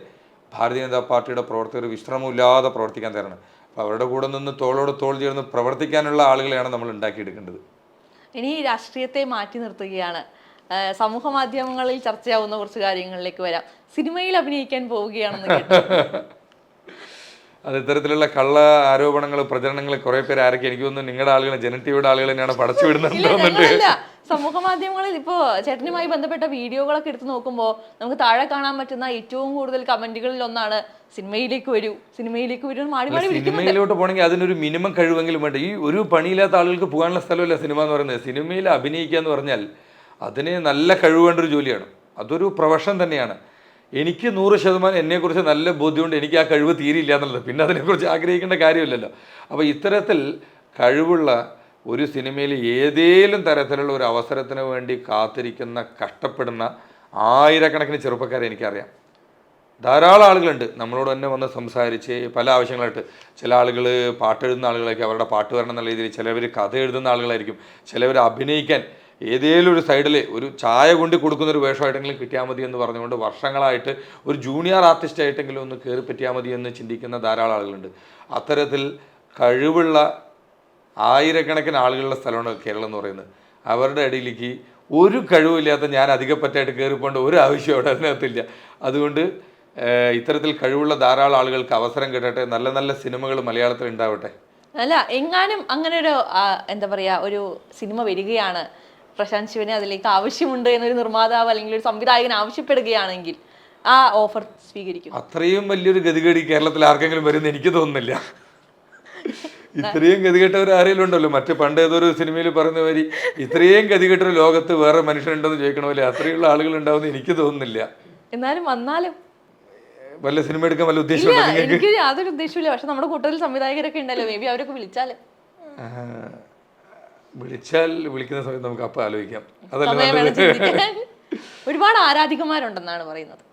S2: ഭാരതീയ ജനതാ പാർട്ടിയുടെ പ്രവർത്തകർ വിശ്രമമില്ലാതെ പ്രവർത്തിക്കാൻ തരണം അപ്പോൾ അവരുടെ കൂടെ നിന്ന് തോളോട് തോൾ ചേർന്ന് പ്രവർത്തിക്കാനുള്ള ആളുകളെയാണ് നമ്മൾ ഉണ്ടാക്കിയെടുക്കേണ്ടത്.
S1: ഇനി രാഷ്ട്രീയത്തെ മാറ്റി നിർത്തുകയാണ്. സമൂഹ മാധ്യമങ്ങളിൽ ചർച്ചയാവുന്ന കുറച്ച് കാര്യങ്ങളിലേക്ക് വരാം. സിനിമയിൽ അഭിനയിക്കാൻ പോവുകയാണെന്ന്
S2: അത് ഇത്തരത്തിലുള്ള കള്ള ആരോപണങ്ങൾ പ്രചരണങ്ങൾ കുറെ പേര് ആരൊക്കെ എനിക്ക് തോന്നുന്നു നിങ്ങളുടെ ആളുകൾ ജനറ്റീവിയുടെ ആളുകൾ തന്നെയാണ് പടച്ചു
S1: ഇല്ല
S2: വിടുന്നുണ്ടോന്നുണ്ട്
S1: ഞങ്ങളല്ല സമൂഹ മാധ്യമങ്ങളിൽ ഇപ്പോ ചേട്ടനുമായി ബന്ധപ്പെട്ട വീഡിയോകളൊക്കെ എടുത്തു നോക്കുമ്പോൾ നമുക്ക് താഴെ കാണാൻ പറ്റുന്ന ഏറ്റവും കൂടുതൽ കമന്റുകളിൽ ഒന്നാണ് സിനിമയിലേക്ക് വരൂ സിനിമയിലേക്ക് വരൂ മാടി മാടി
S2: സിനിമയിലോട്ട് പോകണമെങ്കിൽ അതിനൊരു മിനിമം കഴിവെങ്കിലും വേണ്ട? ഈ ഒരു പണിയില്ലാത്ത ആളുകൾക്ക് പോകാനുള്ള സ്ഥലമല്ല സിനിമ എന്ന് പറയുന്നത്. സിനിമയിൽ അഭിനയിക്കുക എന്ന് പറഞ്ഞാൽ അതിന് നല്ല കഴിവ് വേണ്ട ഒരു ജോലിയാണ്. അതൊരു പ്രൊഫഷൻ തന്നെയാണ്. എനിക്ക് നൂറ് ശതമാനം എന്നെക്കുറിച്ച് നല്ല ബോധ്യമുണ്ട്. എനിക്ക് ആ കഴിവ് തീരില്ല എന്നുള്ളത്. പിന്നെ അതിനെക്കുറിച്ച് ആഗ്രഹിക്കേണ്ട കാര്യമില്ലല്ലോ. അപ്പോൾ ഇത്തരത്തിൽ കഴിവുള്ള ഒരു സിനിമയിൽ ഏതേലും തരത്തിലുള്ള ഒരു അവസരത്തിന് വേണ്ടി കാത്തിരിക്കുന്ന കഷ്ടപ്പെടുന്ന ആയിരക്കണക്കിന് ചെറുപ്പക്കാരെ എനിക്കറിയാം. ധാരാളം ആളുകളുണ്ട്. നമ്മളോട് തന്നെ വന്ന് സംസാരിച്ച് പല ആവശ്യങ്ങളായിട്ട്. ചില ആളുകൾ പാട്ട് എഴുതുന്ന ആളുകളായിരിക്കും. അവരുടെ പാട്ട് വരണം എന്നുള്ള രീതിയിൽ ചിലവർ കഥ എഴുതുന്ന ആളുകളായിരിക്കും. ചിലവർ അഭിനയിക്കാൻ ഏതേലും ഒരു സൈഡിൽ ഒരു ചായ കൊണ്ട് കൊടുക്കുന്ന ഒരു വേഷമായിട്ടെങ്കിലും കിട്ടിയാൽ മതി എന്ന് പറഞ്ഞുകൊണ്ട് വർഷങ്ങളായിട്ട് ഒരു ജൂനിയർ ആർട്ടിസ്റ്റ് ആയിട്ടെങ്കിലും ഒന്ന് കയറി പറ്റിയാൽ മതി എന്ന് ചിന്തിക്കുന്ന ധാരാളം ആളുകളുണ്ട്. അത്തരത്തിൽ കഴിവുള്ള ആയിരക്കണക്കിന് ആളുകളുടെ സ്ഥലമാണ് കേരളം എന്ന് പറയുന്നത്. അവരുടെ ഇടയിലേക്ക് ഒരു കഴിവില്ലാത്ത ഞാൻ അധികപ്പറ്റായിട്ട് കയറിപ്പോണ്ട് ഒരു ആവശ്യം അവിടെ അതിനകത്തില്ല. അതുകൊണ്ട് ഇത്തരത്തിൽ കഴിവുള്ള ധാരാളം ആളുകൾക്ക് അവസരം കിട്ടട്ടെ. നല്ല നല്ല സിനിമകൾ മലയാളത്തിൽ ഉണ്ടാവട്ടെ.
S1: അല്ല എങ്ങാനും അങ്ങനെ ഒരു എന്താ പറയാ ഒരു സിനിമ വരികയാണ്. പ്രശാന്ത് ശിവനെ അതിലേക്ക് ആവശ്യമുണ്ട് എന്നൊരു നിർമ്മാതാവ് അല്ലെങ്കിൽ ഒരു സംവിധായകൻ ആവശ്യപ്പെടുകയാണെങ്കിൽ ആ ഓഫർ സ്വീകരിക്കും.
S2: അത്രയും വലിയൊരു ഗതികേടി കേരളത്തിൽ ആർക്കെങ്കിലും വരുമെന്ന് എനിക്ക് തോന്നുന്നില്ല. ഇത്രയും ഗതികെട്ടവർ ആരെങ്കിലും ഉണ്ടല്ലോ മറ്റു പണ്ട് ഏതൊരു സിനിമയിൽ പറയുന്ന മാതിരി ഇത്രയും ഗതികെട്ടൊരു ലോകത്ത് വേറെ മനുഷ്യനുണ്ടെന്ന് ചോദിക്കണ പോലെ അത്രയുള്ള ആളുകൾ ഉണ്ടാവുമെന്ന് എനിക്ക് തോന്നുന്നില്ല.
S1: എന്നാലും വന്നാലും
S2: വല്ല സിനിമ എടുക്കാൻ വല്ല ഉദ്ദേശം
S1: എനിക്ക് യാതൊരു ഉദ്ദേശമില്ല പക്ഷെ നമ്മുടെ കൂട്ടത്തിൽ സംവിധായകരൊക്കെ ഉണ്ടല്ലോ. മേ ബി അവരൊക്കെ
S2: വിളിച്ചാൽ. വിളിച്ചാൽ വിളിക്കുന്ന സമയത്ത് നമുക്ക് അപ്പം ആലോചിക്കാം. അതല്ല
S1: ഒരുപാട് ആരാധികമാരുണ്ടെന്നാണ് പറയുന്നത്.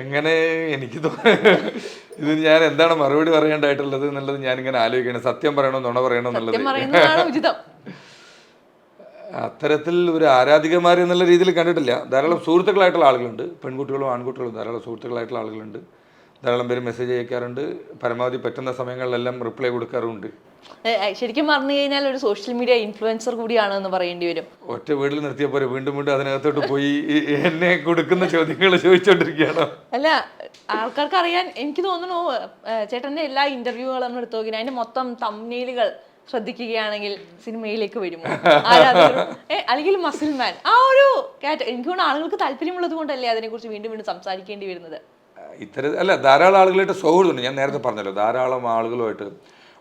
S2: എങ്ങനെ എനിക്ക് തോന്നുന്നു ഇത് ഞാൻ എന്താണ് മറുപടി പറയേണ്ടതായിട്ടുള്ളത് എന്നുള്ളത് ഞാൻ ഇങ്ങനെ ആലോചിക്കണം സത്യം പറയണോ നുണ പറയണോ എന്നുള്ളത് അത്തരത്തിൽ ഒരു ആരാധികമാർ എന്നുള്ള രീതിയിൽ കണ്ടിട്ടില്ല. ധാരാളം സുഹൃത്തുക്കളായിട്ടുള്ള ആളുകളുണ്ട്. പെൺകുട്ടികളും ആൺകുട്ടികളും ധാരാളം സുഹൃത്തുക്കളായിട്ടുള്ള ആളുകളുണ്ട്. ധാരാളം പേര് മെസ്സേജ് അയക്കാറുണ്ട്. പരമാവധി പറ്റുന്ന സമയങ്ങളിലെല്ലാം റിപ്ലൈ
S1: ഏ, ശരിക്കും പറഞ്ഞു കഴിഞ്ഞാൽ ഒരു സോഷ്യൽ മീഡിയ ഇൻഫ്ലുവൻസർ കൂടിയാണ് എന്ന് പറയേണ്ടി വരും.
S2: ഒറ്റ വീട്ടിൽ നിർത്തിയ പോലെ വീണ്ടും വീണ്ടും അതിനകത്തോട്ട് പോയി എന്നെ കൊടുക്കുന്ന ചോദ്യങ്ങൾ ചോദിച്ചോണ്ടിരിക്കുകയാണോ.
S1: അല്ല ആൾക്കാർക്ക് അറിയാൻ എനിക്ക് തോന്നുന്നു ചേട്ടന്റെ എല്ലാ ഇന്റർവ്യൂകളും നമ്മൾ എടുത്തു നോക്കി അതിന്റെ മൊത്തം തമ്മിലുകൾ ശ്രദ്ധിക്കുകയാണെങ്കിൽ സിനിമയിലേക്ക് വരുമോ? അല്ലെങ്കിൽ മസിൽമാൻ ആ ഒരു എനിക്ക് തോന്നുന്നു ആളുകൾക്ക് താല്പര്യമുള്ളത് കൊണ്ടല്ലേ അതിനെക്കുറിച്ച് വീണ്ടും വീണ്ടും സംസാരിക്കേണ്ടി വരുന്നത്.
S2: ഇത്തരം അല്ല ധാരാളം ആളുകളായിട്ട് സൗഹൃദമുണ്ട്. ഞാൻ നേരത്തെ പറഞ്ഞല്ലോ ധാരാളം ആളുകളുമായിട്ട്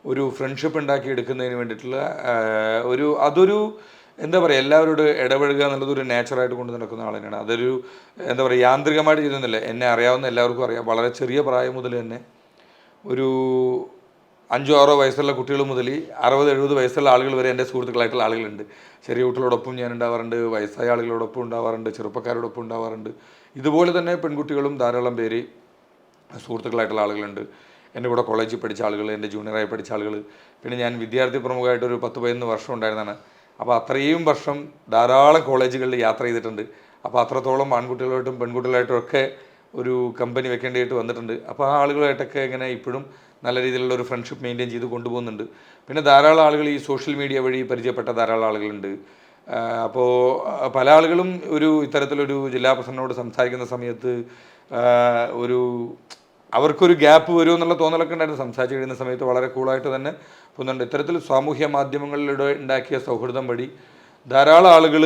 S2: ഒരു ഫ്രണ്ട്ഷിപ്പ് ഉണ്ടാക്കി എടുക്കുന്നതിന് വേണ്ടിയിട്ടുള്ള ഒരു അതൊരു എന്താ പറയുക എല്ലാവരോട് ഇടപഴകുക എന്നുള്ളത് ഒരു നാച്ചുറായിട്ട് കൊണ്ട് നടക്കുന്ന ആൾ തന്നെയാണ് അതൊരു എന്താ പറയുക യാന്ത്രികമായിട്ട് ചെയ്യുന്നില്ല എന്നെ അറിയാവുന്ന എല്ലാവർക്കും അറിയാം. വളരെ ചെറിയ പ്രായം മുതൽ തന്നെ ഒരു അഞ്ചോ ആറോ വയസ്സുള്ള കുട്ടികൾ മുതൽ അറുപത് എഴുപത് വയസ്സുള്ള ആളുകൾ വരെ എന്റെ സുഹൃത്തുക്കളായിട്ടുള്ള ആളുകളുണ്ട്. ചെറിയ കുട്ടികളോടൊപ്പം ഞാൻ ഉണ്ടാവാറുണ്ട് വയസ്സായ ആളുകളോടൊപ്പം ഉണ്ടാവാറുണ്ട് ചെറുപ്പക്കാരോടൊപ്പം ഉണ്ടാവാറുണ്ട്. ഇതുപോലെ തന്നെ പെൺകുട്ടികളും ധാരാളം പേര് സുഹൃത്തുക്കളായിട്ടുള്ള ആളുകളുണ്ട്. എന്റെ കൂടെ കോളേജിൽ പഠിച്ച ആളുകൾ എന്റെ ജൂനിയറായി പഠിച്ച ആളുകൾ. പിന്നെ ഞാൻ വിദ്യാർത്ഥി പ്രമുഖമായിട്ട് ഒരു പത്ത് പതിനൊന്ന് വർഷം ഉണ്ടായിരുന്നതാണ്. അപ്പോൾ അത്രയും വർഷം ധാരാളം കോളേജുകളിൽ യാത്ര ചെയ്തിട്ടുണ്ട്. അപ്പോൾ അത്രത്തോളം ആൺകുട്ടികളായിട്ടും പെൺകുട്ടികളായിട്ടും ഒക്കെ ഒരു കമ്പനി വെക്കേണ്ടതായിട്ട് വന്നിട്ടുണ്ട്. അപ്പോൾ ആ ആളുകളായിട്ടൊക്കെ ഇങ്ങനെ ഇപ്പോഴും നല്ല രീതിയിലുള്ള ഒരു ഫ്രണ്ട്ഷിപ്പ് മെയിന്റെയിൻ ചെയ്ത് കൊണ്ടുപോകുന്നുണ്ട്. പിന്നെ ധാരാളം ആളുകൾ ഈ സോഷ്യൽ മീഡിയ വഴി പരിചയപ്പെട്ട ധാരാളം ആളുകളുണ്ട്. അപ്പോൾ പല ആളുകളും ഒരു ഇത്തരത്തിലൊരു ജില്ലാ പ്രസിഡന്റിനോട് സംസാരിക്കുന്ന സമയത്ത് ഒരു അവർക്കൊരു ഗ്യാപ്പ് വരുമോ എന്നുള്ള തോന്നലൊക്കെ ഉണ്ടായിരുന്നു. സംസാരിച്ച് കഴിയുന്ന സമയത്ത് വളരെ കൂളായിട്ട് തന്നെ പോകുന്നുണ്ട്. ഇത്തരത്തിൽ സാമൂഹ്യ മാധ്യമങ്ങളിലൂടെ ഉണ്ടാക്കിയ സൗഹൃദം വഴി ധാരാളം ആളുകൾ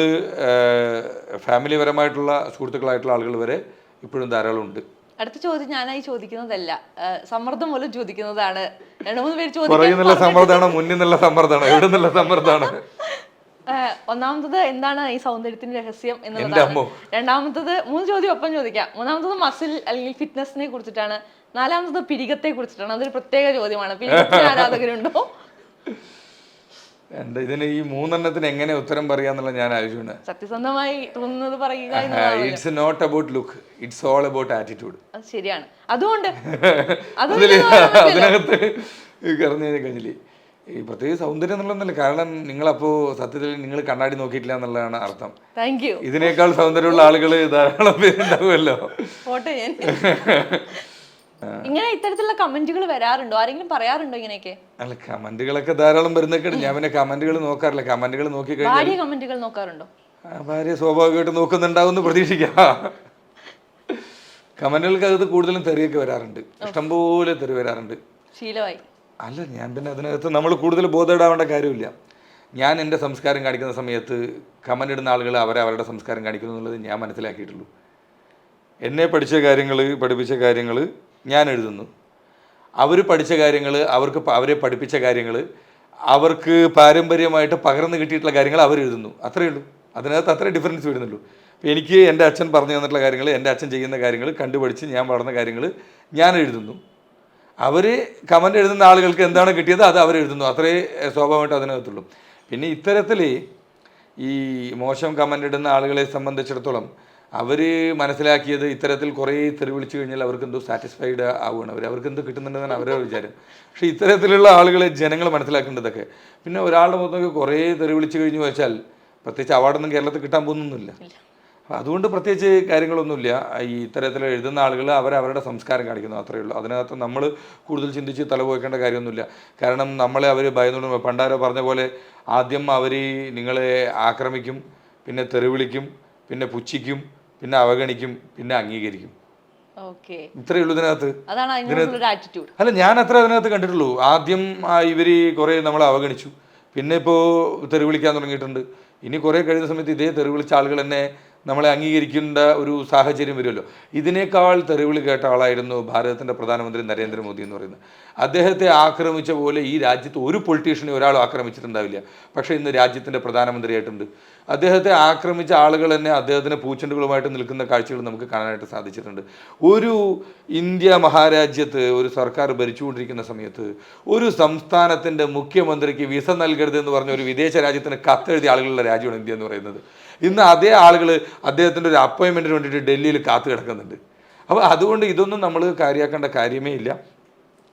S2: ഫാമിലിപരമായിട്ടുള്ള സുഹൃത്തുക്കളായിട്ടുള്ള ആളുകൾ വരെ ഇപ്പോഴും ധാരാളം ഉണ്ട്.
S1: അടുത്ത ചോദ്യം ഞാനായി ചോദിക്കുന്നതല്ല. സമ്മർദ്ദം മൂലം ചോദിക്കുന്നതാണ്. രണ്ടു മൂന്ന് പേര്
S2: ചോദിക്കുന്നത് സമ്മർദ്ദമാണ് മുന്നിൽ നിന്നുള്ള സമ്മർദ്ദമാണ് എവിടെ നിന്നുള്ള സമ്മർദ്ദമാണ്?
S1: ഒന്നാമത്തത് എന്താണ് ഈ സൗന്ദര്യത്തിന്റെ രഹസ്യം എന്നുള്ളതാണ്. രണ്ടാമത്തത് മൂന്ന് ചോദ്യം ഒപ്പം ചോദിക്കാം. മൂന്നാമത്തത് മസിൽ അല്ലെങ്കിൽ ഫിറ്റ്നസിനെ കുറിച്ചിട്ടാണ്. നാലാമത്തത് പിരികത്തെ കുറിച്ചിട്ടാണ്. അതൊരു പ്രത്യേക ചോദ്യമാണ്. പിരികത്തിന് ആരാധകരുണ്ടോ?
S2: എന്താ ഇതിന് ഈ മൂന്നെണ്ണത്തിന് എങ്ങനെ ഉത്തരം പറയാന്നുള്ള ഞാൻ ആലോചിക്കുന്നത്
S1: സത്യസന്ധമായി തോന്നുന്നത് പറയുക
S2: it's not about look it's all about attitude
S1: ശരിയാണ്. അതുകൊണ്ട്.
S2: അതിനകത്ത് കറന്നു കഴിഞ്ഞില്ലേ? ഈ പ്രത്യേക സൗന്ദര്യം എന്നുള്ളതല്ല. കാരണം നിങ്ങളപ്പോൾ സത്യത്തിൽ നിങ്ങൾ കണ്ണാടി നോക്കിയിട്ടില്ല എന്നുള്ളതാണ് അർത്ഥം.
S1: താങ്ക് യു
S2: ഇതിനേക്കാൾ സൗന്ദര്യമുള്ള ആളുകൾ ധാരാളം പേരുണ്ടാവുമല്ലോ.
S1: ഞാൻ. ഇങ്ങനെ ഇത്തരത്തിലുള്ള കമന്റുകൾ വരാറുണ്ടോ? ആരെങ്കിലും പറയാറുണ്ടോ ഇങ്ങനെയൊക്കെ?
S2: അല്ല കമന്റുകളൊക്കെ ധാരാളം വരുന്നൊക്കെ ഞാൻ പിന്നെ കമന്റുകൾ നോക്കാറില്ല. കമന്റുകൾ നോക്കി കഴിഞ്ഞാൽ
S1: കമന്റുകൾ നോക്കാറുണ്ടോ?
S2: ഭാര്യ സ്വാഭാവികമായിട്ട് നോക്കുന്നുണ്ടാവുമെന്ന് പ്രതീക്ഷിക്കാം. കമന്റുകൾക്കകത്ത് കൂടുതലും തെറിയൊക്കെ വരാറുണ്ട്. ഇഷ്ടംപോലെ തെറി വരാറുണ്ട്.
S1: ശീലമായി.
S2: അല്ല ഞാൻ പിന്നെ അതിനകത്ത് നമ്മൾ കൂടുതൽ ബോധമിടാവേണ്ട കാര്യമില്ല. ഞാൻ എന്റെ സംസ്കാരം കാണിക്കുന്ന സമയത്ത് കമന്റ് ഇടുന്ന ആളുകൾ അവരെ അവരുടെ സംസ്കാരം കാണിക്കുന്നു എന്നുള്ളത് ഞാൻ മനസ്സിലാക്കിയിട്ടുള്ളൂ. എന്നെ പഠിച്ച കാര്യങ്ങൾ പഠിപ്പിച്ച കാര്യങ്ങൾ ഞാൻ എഴുതുന്നു. അവർ പഠിച്ച കാര്യങ്ങൾ അവർക്ക് അവരെ പഠിപ്പിച്ച കാര്യങ്ങൾ അവർക്ക് പാരമ്പര്യമായിട്ട് പകർന്നു കിട്ടിയിട്ടുള്ള കാര്യങ്ങൾ അവർ എഴുതുന്നു. അത്രയേ ഉള്ളൂ. അതിനകത്ത് അത്രേ ഡിഫറൻസ് വരുന്നുള്ളൂ. എനിക്ക് എന്റെ അച്ഛൻ പറഞ്ഞു തന്നിട്ടുള്ള കാര്യങ്ങൾ എന്റെ അച്ഛൻ ചെയ്യുന്ന കാര്യങ്ങൾ കണ്ടുപഠിച്ച് ഞാൻ വളർന്ന കാര്യങ്ങൾ ഞാൻ എഴുതുന്നു. അവർ കമന്റ് എഴുതുന്ന ആളുകൾക്ക് എന്താണ് കിട്ടിയത്? അത് അവർ എഴുതുന്നു. അത്രേ സ്വാഭാവികമായിട്ട് അതിനകത്തുള്ളൂ. പിന്നെ ഇത്തരത്തിൽ ഈ മോശം കമന്റ് ഇടുന്ന ആളുകളെ സംബന്ധിച്ചിടത്തോളം അവർ മനസ്സിലാക്കിയത് ഇത്തരത്തിൽ കുറേ തെറി വിളിച്ചു കഴിഞ്ഞാൽ അവർക്ക് എന്തോ സാറ്റിസ്ഫൈഡ് ആവുകയാണ് അവർ അവർക്ക് എന്തോ കിട്ടുന്നുണ്ടെന്നാണ് അവരുടെ വിചാരം. പക്ഷേ ഇത്തരത്തിലുള്ള ആളുകളെ ജനങ്ങൾ മനസ്സിലാക്കേണ്ടതൊക്കെ. പിന്നെ ഒരാളുടെ മുഖത്തൊക്കെ കുറേ തെറി വിളിച്ചു കഴിഞ്ഞു വെച്ചാൽ പ്രത്യേകിച്ച് അവാർഡൊന്നും കേരളത്തിൽ കിട്ടാൻ പോകുന്നൊന്നുമില്ല. അപ്പോൾ അതുകൊണ്ട് പ്രത്യേകിച്ച് കാര്യങ്ങളൊന്നുമില്ല. ഈ ഇത്തരത്തിൽ എഴുതുന്ന ആളുകൾ അവരവരുടെ സംസ്കാരം കാണിക്കുന്നു അത്രയേ ഉള്ളൂ. അതിനകത്ത് നമ്മൾ കൂടുതൽ ചിന്തിച്ച് തലപോയിക്കേണ്ട കാര്യമൊന്നുമില്ല. കാരണം നമ്മളെ അവർ ഭയന്നുകൊണ്ട് പണ്ടാരോ പറഞ്ഞ പോലെ ആദ്യം അവർ നിങ്ങളെ ആക്രമിക്കും പിന്നെ തെറിവിളിക്കും പിന്നെ പുച്ഛിക്കും പിന്നെ അവഗണിക്കും പിന്നെ അംഗീകരിക്കും. ഇത്രയേ ഉള്ളൂ ഇതിനകത്ത്. അല്ല ഞാൻ അത്ര അതിനകത്ത് കണ്ടിട്ടുള്ളൂ. ആദ്യം ഇവർ കുറേ നമ്മളെ അവഗണിച്ചു. പിന്നെ ഇപ്പോൾ തെറി വിളിക്കാൻ തുടങ്ങിയിട്ടുണ്ട്. ഇനി കുറേ കഴിയുന്ന സമയത്ത് ഇതേ തെറിവിളിച്ച ആളുകൾ തന്നെ നമ്മളെ അംഗീകരിക്കേണ്ട ഒരു സാഹചര്യം വരുമല്ലോ. ഇതിനേക്കാൾ തെറിവിളി കേട്ട ആളായിരുന്നു ഭാരതത്തിന്റെ പ്രധാനമന്ത്രി നരേന്ദ്രമോദി എന്ന് പറയുന്നത്. അദ്ദേഹത്തെ ആക്രമിച്ച പോലെ ഈ രാജ്യത്ത് ഒരു പൊളിറ്റീഷ്യനെ ഒരാളും ആക്രമിച്ചിട്ടുണ്ടാവില്ല. പക്ഷേ ഇന്ന് രാജ്യത്തിന്റെ പ്രധാനമന്ത്രിയായിട്ടുണ്ട്. അദ്ദേഹത്തെ ആക്രമിച്ച ആളുകൾ തന്നെ അദ്ദേഹത്തിന് പൂച്ചെണ്ടുകളുമായിട്ട് നിൽക്കുന്ന കാഴ്ചകൾ നമുക്ക് കാണാനായിട്ട് സാധിച്ചിട്ടുണ്ട്. ഒരു ഇന്ത്യ മഹാരാജ്യത്ത് ഒരു സർക്കാർ ഭരിച്ചുകൊണ്ടിരിക്കുന്ന സമയത്ത് ഒരു സംസ്ഥാനത്തിന്റെ മുഖ്യമന്ത്രിക്ക് വിസ നൽകരുത് എന്ന് പറഞ്ഞ ഒരു വിദേശ രാജ്യത്തിന് കത്തെഴുതിയ ആളുകളുടെ രാജ്യമാണ് ഇന്ത്യ എന്ന് പറയുന്നത്. ഇന്ന് അതേ ആളുകൾ അദ്ദേഹത്തിന്റെ ഒരു അപ്പോയിൻമെന്റിന് വേണ്ടിയിട്ട് ഡൽഹിയിൽ കാത്തു കിടക്കുന്നുണ്ട്. അപ്പോൾ അതുകൊണ്ട് ഇതൊന്നും നമ്മൾ കാര്യമാക്കേണ്ട കാര്യമേ ഇല്ല.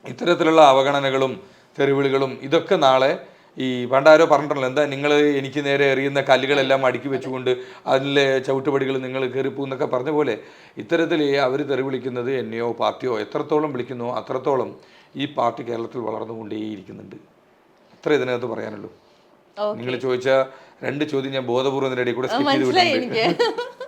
S2: ഇത്തരത്തിലുള്ള അവഗണനകളും തെരുവിളികളും ഇതൊക്കെ നാളെ ഈ പണ്ടാരോ പറഞ്ഞിട്ടുണ്ടല്ലോ. എന്താ നിങ്ങൾ എനിക്ക് നേരെ എറിയുന്ന കല്ലുകളെല്ലാം അടുക്കി വെച്ചുകൊണ്ട് അതിലെ ചവിട്ടുപടികൾ നിങ്ങൾ കയറിപ്പോ എന്നൊക്കെ പറഞ്ഞ പോലെ ഇത്തരത്തിൽ അവർ തെറി വിളിക്കുന്നത് എന്നെയോ പാർട്ടിയോ എത്രത്തോളം വിളിക്കുന്നു അത്രത്തോളം ഈ പാർട്ടി കേരളത്തിൽ വളർന്നുകൊണ്ടേയിരിക്കുന്നുണ്ട്. അത്ര ഇതിനകത്ത് പറയാനുള്ളൂ. നിങ്ങൾ ചോദിച്ച രണ്ട് ചോദ്യം ഞാൻ ബോധപൂർവം ഇതിന്റെ ഇടയിൽ കൂടെ സ്കിപ്പ് ചെയ്ത് വിട്ടിട്ടുണ്ട്.